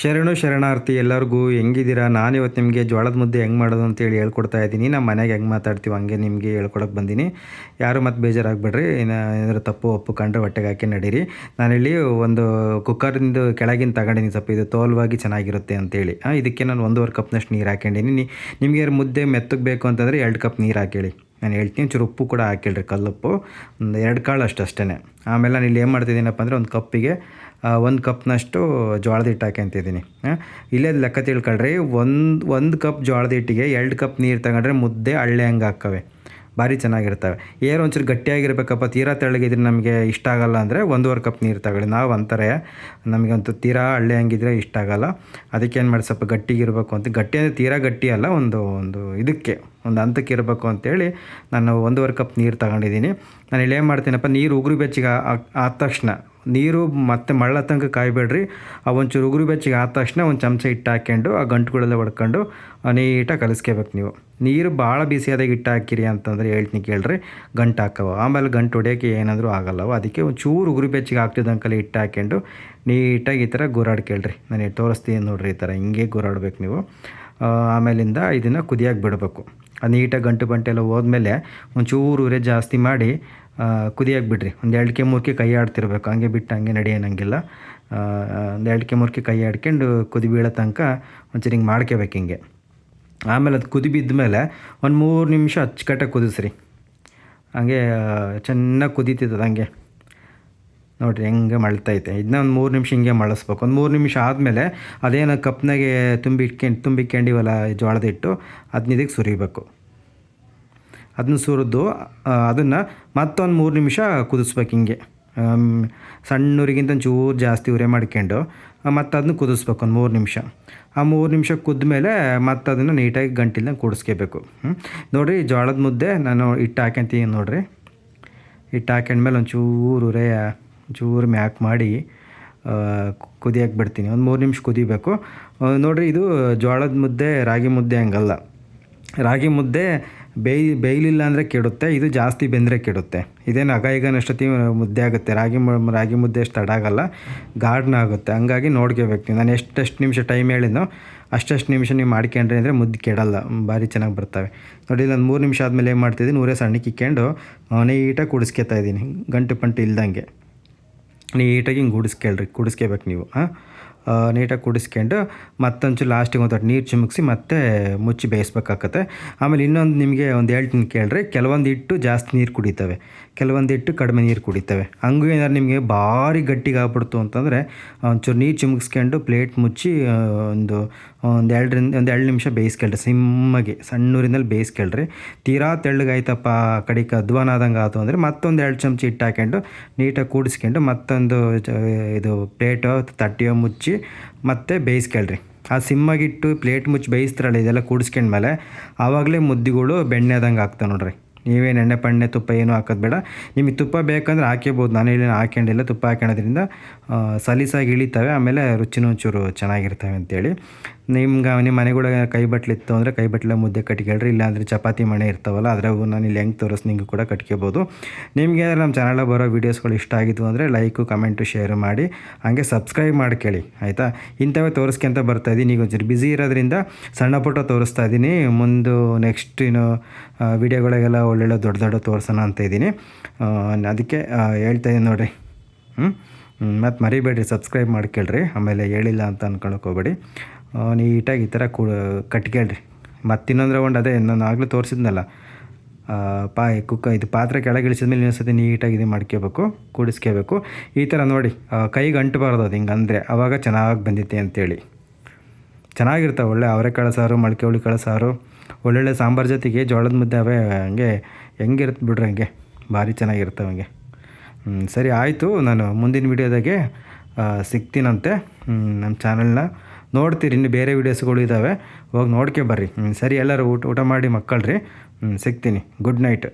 ಶರಣು ಶರಣಾರ್ಥಿ ಎಲ್ಲರಿಗೂ ಹೆಂಗಿದ್ದೀರಾ? ನಾನು ಇವತ್ತು ನಿಮಗೆ ಜೋಳದ ಮುದ್ದೆ ಹೆಂಗೆ ಮಾಡೋದು ಅಂತೇಳಿ ಹೇಳ್ಕೊಡ್ತಾ ಇದ್ದೀನಿ. ನಮ್ಮ ಮನೆಗೆ ಹೆಂಗೆ ಮಾತಾಡ್ತೀವಿ ಹಂಗೆ ನಿಮಗೆ ಹೇಳ್ಕೊಡಕ್ಕೆ ಬಂದೀನಿ. ಯಾರು ಮತ್ತೆ ಬೇಜಾರಾಗಬೇಡ್ರಿ. ಏನಾದರೂ ತಪ್ಪು ಒಪ್ಪು ಕಂಡ್ರೆ ಹೊಟ್ಟೆಗೆ ಹಾಕಿ ನಡೀರಿ. ನಾನಿಲ್ಲಿ ಒಂದು ಕುಕ್ಕರಿಂದ ಕೆಳಗಿನ ತಗೊಂಡಿನಿ ಸ್ವಲ್ಪ ಇದು ತೋಲ್ವಾಗಿ ಚೆನ್ನಾಗಿರುತ್ತೆ ಅಂತೇಳಿ. ಇದಕ್ಕೆ ನಾನು ಒಂದೂವರೆ ಕಪ್ನಷ್ಟು ನೀರು ಹಾಕೊಂಡಿನಿ ನಿಮಗೆ ಮುದ್ದೆ ಮೆತ್ತಗೆ ಬೇಕು ಅಂತಂದರೆ ಎರಡು ಕಪ್ ನೀರು ಹಾಕೇಳಿ ನಾನು ಹೇಳ್ತೀನಿ ಚೂರು ಉಪ್ಪು ಕೂಡ ಹಾಕಿಲ್ರಿ ಕಲ್ಲುಪ್ಪು. ಒಂದು ಎರಡು ಕಾಳು ಅಷ್ಟು ಅಷ್ಟೇ ಆಮೇಲೆ ನಾನು ಇಲ್ಲಿ ಏನು ಮಾಡ್ತಿದ್ದೀನಪ್ಪ ಅಂದರೆ ಒಂದು ಕಪ್ಪಿಗೆ ಒಂದು ಕಪ್ನಷ್ಟು ಜೋಳದ ಹಿಟ್ಟು ಹಾಕ್ಯಂತಿದ್ದೀನಿ ಇಲ್ಲೇ ಲೆಕ್ಕ ತಿಳ್ಕೊಳ್ರಿ. ಒಂದು ಒಂದು ಕಪ್ ಜೋಳದ ಹಿಟ್ಟಿಗೆ ಎರಡು ಕಪ್ ನೀರು ತಗೊಂಡ್ರೆ ಮುದ್ದೆ, ಹಳ್ಳೆ ಹಂಗೆ ಹಾಕ್ಕವೆ ಭಾರಿ ಚೆನ್ನಾಗಿರ್ತವೆ. ಏರು ಒಂಚೂರು ಗಟ್ಟಿಯಾಗಿರ್ಬೇಕಪ್ಪ, ತೀರಾ ತೆಳ್ಳಗಿದ್ರೆ ನಮಗೆ ಇಷ್ಟ ಆಗಲ್ಲ ಅಂದರೆ ಒಂದೂವರೆ ಕಪ್ ನೀರು ತಗೊಳ್ಳಿ. ನಾವು ಅಂತಾರೆ, ನಮಗಂತೂ ತೀರಾ ಹಳ್ಳಿ ಹಂಗಿದ್ರೆ ಇಷ್ಟ ಆಗಲ್ಲ. ಅದಕ್ಕೆ ಏನು ಮಾಡಿ ಸ್ವಲ್ಪ ಗಟ್ಟಿಗಿರಬೇಕು ಅಂತ. ಗಟ್ಟಿ ಅಂದರೆ ತೀರಾ ಗಟ್ಟಿ ಅಲ್ಲ, ಒಂದು ಒಂದು ಇದಕ್ಕೆ, ಒಂದು ಹಂತಕ್ಕೆ ಇರಬೇಕು ಅಂತೇಳಿ ನಾನು ಒಂದೂವರೆ ಕಪ್ ನೀರು ತಗೊಂಡಿದ್ದೀನಿ. ನಾನು ಇಲ್ಲಿ ಏನು ಮಾಡ್ತೀನಪ್ಪ, ನೀರು ಉಗುರು ಬೆಚ್ಚಿಗೆ ಆದ ತಕ್ಷಣ, ನೀರು ಮತ್ತೆ ಮಳ್ಳ ತನಕ ಕಾಯಬೇಡ್ರಿ. ಆ ಒಂಚೂರು ಉಗುರು ಬೆಚ್ಚಿಗೆ ಆದ ತಕ್ಷಣ ಒಂದು ಚಮಚ ಹಿಟ್ಟು ಹಾಕ್ಕೊಂಡು ಆ ಗಂಟುಗಳೆಲ್ಲ ಹೊಡ್ಕೊಂಡು ನೀಟಾಗಿ ಕಲಿಸ್ಕೋಬೇಕು ನೀವು. ನೀರು ಭಾಳ ಬಿಸಿಯಾದಾಗ ಹಿಟ್ಟು ಹಾಕಿರಿ ಅಂತಂದರೆ ಹೇಳ್ತೀನಿ ಕೇಳ್ರಿ ಗಂಟು ಹಾಕವ ಆಮೇಲೆ ಗಂಟು ಹೊಡಿಯೋಕ್ಕೆ ಏನಾದರೂ ಆಗಲ್ಲವ. ಅದಕ್ಕೆ ಒಂದು ಚೂರು ಉಗುರು ಬೆಚ್ಚಿಗೆ ಹಾಕ್ತಿದ್ದಂಕಲ್ಲಿ ಇಟ್ಟು ಹಾಕ್ಕೊಂಡು ನೀಟಾಗಿ ಈ ಥರ ಗುರಾಡ್ ಕೇಳ್ರಿ. ನಾನು ತೋರಿಸ್ತೀನಿ ನೋಡ್ರಿ ಈ ಥರ. ಹಿಂಗೆ ಗುರಾಡ್ಬೇಕು ನೀವು. ಆಮೇಲಿಂದ ಇದನ್ನು ಕುದಿಯಾಗಿ ಬಿಡಬೇಕು. ಅದು ನೀಟಾಗಿ ಗಂಟು ಬಂಟೆ ಹೋದ್ಮೇಲೆ ಒಂಚೂರು ಉರೆ ಜಾಸ್ತಿ ಮಾಡಿ ಕುದಿಯಾಗಿ ಬಿಡ್ರಿ. ಒಂದು ಎರಡು ಕೆ ಮೂರ್ಕೆ ಕೈ ಆಡ್ತಿರ್ಬೇಕು. ಹಂಗೆ ಬಿಟ್ಟು ಹಂಗೆ ನಡೆಯೋನಂಗಿಲ್ಲ. ಒಂದು ಎರಡು ಕೆ ಮೂರ್ಕೆ ಕೈ ಆಡ್ಕೊಂಡು ಕುದಿ ಬೀಳೋ ತನಕ ಒಂಚೂರು ಹಿಂಗೆ ಮಾಡ್ಕೋಬೇಕು ಹಿಂಗೆ. ಆಮೇಲೆ ಅದು ಕುದಿ ಬಿದ್ದ ಮೇಲೆ ಒಂದು ಮೂರು ನಿಮಿಷ ಅಚ್ಚುಕಟ್ಟಾಗಿ ಕುದಿಸ್ರಿ. ಹಂಗೆ ಚೆನ್ನಾಗಿ ಕುದೀತಿದ್ದದು ಹಂಗೆ. ನೋಡಿರಿ ಹೆಂಗೆ ಮಳ್ತೈತೆ. ಇದನ್ನ ಒಂದು ಮೂರು ನಿಮಿಷ ಹಿಂಗೆ ಮಳಸ್ಬೇಕು. ಒಂದು ಮೂರು ನಿಮಿಷ ಆದಮೇಲೆ ಅದೇನು ಕಪ್ನಾಗೆ ತುಂಬಿ ಇಟ್ಕೊಂಡು ತುಂಬಿಕೊಂಡಿವಲ್ಲ ಜೋಳದ ಅದನ್ನ ಇದಕ್ಕೆ ಸುರಿಬೇಕು. ಅದನ್ನ ಸುರಿದು ಅದನ್ನು ಮತ್ತೊಂದು ಮೂರು ನಿಮಿಷ ಕುದಿಸ್ಬೇಕು ಹಿಂಗೆ. ಸಣ್ಣೂರಿಗಿಂತ ಒಂಚೂರು ಜಾಸ್ತಿ ಉರೆ ಮಾಡ್ಕೊಂಡು ಮತ್ತು ಅದನ್ನ ಕುದಿಸ್ಬೇಕು, ಒಂದು ಮೂರು ನಿಮಿಷ. ಆ ಮೂರು ನಿಮಿಷ ಕುದ್ಮೇಲೆ ಮತ್ತು ಅದನ್ನು ನೀಟಾಗಿ ಗಂಟಿಲ್ದಂಗೆ ಕೂಡಿಸ್ಕೋಬೇಕು. ನೋಡಿರಿ ಜೋಳದ ಮುದ್ದೆ ನಾನು ಹಿಟ್ಟು ಹಾಕ್ಯಂತೀನಿ ನೋಡಿರಿ. ಹಿಟ್ಟು ಹಾಕ್ಯಂಡ್ಮೇಲೆ ಒಂಚೂರು ಉರೆ ಒಂಚೂರು ಮ್ಯಾಕ್ ಮಾಡಿ ಕುದಿಯಕ್ಕೆ ಬಿಡ್ತೀನಿ. ಒಂದು ಮೂರು ನಿಮಿಷ ಕುದಿಬೇಕು. ನೋಡಿರಿ ಇದು ಜೋಳದ ಮುದ್ದೆ, ರಾಗಿ ಮುದ್ದೆ ಹಂಗಲ್ಲ. ರಾಗಿ ಮುದ್ದೆ ಬೇಯ್ ಬೇಯಲಿಲ್ಲ ಅಂದರೆ ಕೆಡುತ್ತೆ, ಇದು ಜಾಸ್ತಿ ಬೆಂದರೆ ಕೆಡುತ್ತೆ. ಇದೇನು ಅಗ ಈಗ ನಷ್ಟೊತ್ತಿ ಮುದ್ದೆ ಆಗುತ್ತೆ. ರಾಗಿ ರಾಗಿ ಮುದ್ದೆ ಅಷ್ಟು ತಡಾಗಲ್ಲ ಗಾರ್ಡ್ನ ಆಗುತ್ತೆ. ಹಂಗಾಗಿ ನೋಡ್ಕೋಬೇಕು ನೀವು ನಾನು ಎಷ್ಟೆಷ್ಟು ನಿಮಿಷ ಟೈಮ್ ಹೇಳಿದ್ನೋ ಅಷ್ಟೆಷ್ಟು ನಿಮಿಷ ನೀವು ಮಾಡ್ಕೊಂಡ್ರಿ ಅಂದರೆ ಮುದ್ದೆ ಕೆಡಲ್ಲ. ಭಾರಿ ಚೆನ್ನಾಗಿ ಬರ್ತವೆ. ನೋಡಿ ನಾನು ಮೂರು ನಿಮಿಷ ಆದಮೇಲೆ ಏನು ಮಾಡ್ತಿದ್ದೀನಿ? ನೂರೇ ಸಣ್ಣಕ್ಕೆ ಇಕ್ಕೊಂಡು ನೀಟಾಗಿ ಕುಡಿಸ್ಕೊತಾ ಇದ್ದೀನಿ. ಗಂಟು ಪಂಟು ಇಲ್ದಂಗೆ. ನೀಟಾಗಿ ಹಿಂಗೆ ಗುಡಿಸ್ಕೇಳ್ರಿ. ಕುಡಿಸ್ಕೋಬೇಕು ನೀವು, ಹಾಂ? ನೀಟಾಗಿ ಕುಡಿಸ್ಕೊಂಡು ಮತ್ತೊಂಚು ಲಾಸ್ಟಿಗೆ ಒಂದು ನೀರು ಚಿಮುಕ್ಸಿ ಮತ್ತೆ ಮುಚ್ಚಿ ಬೇಯಿಸ್ಬೇಕಾಗತ್ತೆ. ಆಮೇಲೆ ಇನ್ನೊಂದು ನಿಮಗೆ ಒಂದು ಹೇಳ್ತೀನಿ ಕೇಳ್ರಿ, ಕೆಲವೊಂದು ಹಿಟ್ಟು ಜಾಸ್ತಿ ನೀರು ಕುಡಿತವೆ, ಕೆಲವೊಂದು ಹಿಟ್ಟು ಕಡಿಮೆ ನೀರು ಕುಡಿತವೆ. ಹಂಗೂ ಏನಾದ್ರು ನಿಮಗೆ ಭಾರಿ ಗಟ್ಟಿಗೆ ಆಗ್ಬಿಡ್ತು ಅಂತಂದರೆ ಒಂಚೂರು ನೀರು ಚಿಮುಕ್ಸ್ಕೊಂಡು ಪ್ಲೇಟ್ ಮುಚ್ಚಿ ಒಂದು ಒಂದು ಎರಡರಿಂದ, ಒಂದು ಎರಡು ನಿಮಿಷ ಬೇಯಿಸ್ಕೊಳ್ರಿ, ಸಿಮ್ಮಗೆ ಸಣ್ಣೂರಿನಲ್ಲಿ ಬೇಯಿಸ್ಕೊಳ್ರಿ. ತೀರಾ ತೆಳ್ಳಗಾಯ್ತಪ್ಪ ಕಡಿಕ ಅಧ್ವಾನ ಆದಂಗೆ ಆಯ್ತು ಅಂದರೆ ಮತ್ತೊಂದು ಎರಡು ಚಮಚ ಹಿಟ್ಟು ಹಾಕ್ಕೊಂಡು ನೀಟಾಗಿ ಕೂಡಿಸ್ಕೊಂಡು ಮತ್ತೊಂದು ಇದು ಪ್ಲೇಟೋ ತಟ್ಟೆಯೋ ಮುಚ್ಚಿ ಮತ್ತೆ ಬೇಯಿಸ್ಕೊಳ್ರಿ. ಆ ಸಿಮ್ಮಾಗಿಟ್ಟು ಪ್ಲೇಟ್ ಮುಚ್ಚಿ ಬೇಯಿಸ್ತಾರಲ್ಲ, ಇದೆಲ್ಲ ಕೂಡಿಸ್ಕೊಂಡ್ಮೇಲೆ ಆವಾಗಲೇ ಮುದ್ದಿಗಳು ಬೆಣ್ಣೆ ಆದಂಗೆ ಆಗ್ತಾವೆ ನೋಡ್ರಿ. ನೀವೇನು ಎಣ್ಣೆ, ಪಣ್ಣೆ, ತುಪ್ಪ ಏನೂ ಹಾಕೋದು ಬೇಡ. ನಿಮಗೆ ತುಪ್ಪ ಬೇಕಂದ್ರೆ ಹಾಕ್ಯಬೋದು. ನಾನು ಇಲ್ಲಿ ಹಾಕೊಂಡಿಲ್ಲ ತುಪ್ಪ ಹಾಕ್ಯಣದ್ರಿಂದ ಸಲೀಸಾಗಿ ಇಳಿತವೆ, ಆಮೇಲೆ ರುಚಿನೂ ಒಂಚೂರು ಚೆನ್ನಾಗಿರ್ತವೆ ಅಂತೇಳಿ. ನಿಮ್ಗೆ ನಿಮ್ಮ ಮನೆಗಳ ಕೈ ಬಟ್ಲಿತ್ತು ಅಂದರೆ ಕೈ ಬಟ್ಲೆ ಮುದ್ದೆ ಕಟ್ಕೊಳ್ರಿ ಇಲ್ಲಾಂದರೆ ಚಪಾತಿ ಮಣೆ ಇರ್ತಾವಲ್ಲ, ಅದ್ರಾಗೂ ನಾನು ಇಲ್ಲಿ ಹೆಂಗೆ ತೋರಿಸ್ ನಿಂಗೆ ಕೂಡ ಕಟ್ಕೋಬೋದು. ನಿಮಗೆ ನಮ್ಮ ಚಾನಲ್ ಬರೋ ವೀಡಿಯೋಸ್ಗಳು ಇಷ್ಟ ಆಗಿದ್ವು ಅಂದರೆ ಲೈಕು ಕಮೆಂಟು ಶೇರ್ ಮಾಡಿ. ಹಾಗೆ ಸಬ್ಸ್ಕ್ರೈಬ್ ಮಾಡ್ಕೊಳ್ಳಿ ಆಯಿತಾ? ಇಂಥವೇ ತೋರಿಸ್ಕೊಂತ ಬರ್ತಾ ಇದ್ದೀನಿ ಈಗ ಒಂಚೂರು ಬ್ಯುಸಿ ಇರೋದ್ರಿಂದ ಸಣ್ಣ ಪುಟ್ಟ ತೋರಿಸ್ತಾ ಇದ್ದೀನಿ ಮುಂದೆ ನೆಕ್ಸ್ಟ್ ಇನ್ನು ವೀಡಿಯೋಗಳಿಗೆಲ್ಲ ಒಳ್ಳೊಳ್ಳೆ ದೊಡ್ಡ ದೊಡ್ಡ ತೋರಿಸೋಣ ಅಂತ ಇದ್ದೀನಿ ಅದಕ್ಕೆ ಹೇಳ್ತಾ ಇದ್ದೀನಿ ನೋಡಿರಿ. ಹ್ಞೂ ಮತ್ತು ಮರಿಬೇಡ್ರಿ ಸಬ್ಸ್ಕ್ರೈಬ್ ಮಾಡ್ಕೊಳ್ರಿ ಆಮೇಲೆ ಹೇಳಿಲ್ಲ ಅಂತ ಅನ್ಕೊಳಕ್ಕೆ ಹೋಗ್ಬೇಡಿ. ನೀಟಾಗಿ ಈ ಥರ ಕು, ಕಟ್ಕೇಳ್ರಿ. ಮತ್ತಿನ್ನೊಂದು ರೌಂಡ್ ಅದೇ ನಾನು ಆಗಲೇ ತೋರಿಸಿದ್ನಲ್ಲ ಪಾ ಕುಕ್ಕ, ಇದು ಪಾತ್ರೆ ಕೆಳಗೆ ಇಳಿಸಿದ ಮೇಲೆ ಇನ್ನೊಂದ್ಸತಿ ನೀಟಾಗಿ ಇದು ಮಾಡ್ಕೋಬೇಕು ಕೂಡಿಸ್ಕೋಬೇಕು ಈ ಥರ ನೋಡಿ ಕೈಗೆ ಅಂಟಬಾರ್ದು ಅದು ಹಿಂಗೆ ಅಂದರೆ ಆವಾಗ ಚೆನ್ನಾಗಿ ಬಂದಿತ್ತೆ ಅಂತೇಳಿ. ಚೆನ್ನಾಗಿರ್ತಾವೆ, ಒಳ್ಳೆ ಅವರೆಕಾಳು ಸಾರು ಮೊಳಕೆ ಹುಳಿ ಸಾರು, ಒಳ್ಳೊಳ್ಳೆ ಸಾಂಬಾರು ಜೊತೆಗೆ ಜೋಳದ ಮುದ್ದೆ ಅವೇ ಹಂಗೆ ಹೆಂಗಿರುತ್ತೆ ಬಿಡ್ರಿ ಹಂಗೆ, ಭಾರಿ ಚೆನ್ನಾಗಿರ್ತವೆ ಹಂಗೆ. ಸರಿ ಆಯಿತು, ನಾನು ಮುಂದಿನ ವೀಡಿಯೋದಾಗೆ ಸಿಗ್ತೀನಂತೆ. ನಮ್ಮ ಚಾನಲ್ನ ನೋಡ್ತೀರಿ, ಇನ್ನು ಬೇರೆ ವೀಡಿಯೋಸ್ಗಳು ಇದ್ದಾವೆ ಹೋಗಿ ನೋಡ್ಕೆ ಬರ್ರಿ. ಸರಿ ಎಲ್ಲರೂ ಊಟ ಊಟ ಮಾಡಿ ಮಕ್ಕಳ್ರಿ. ಸಿಗ್ತೀನಿ. Good night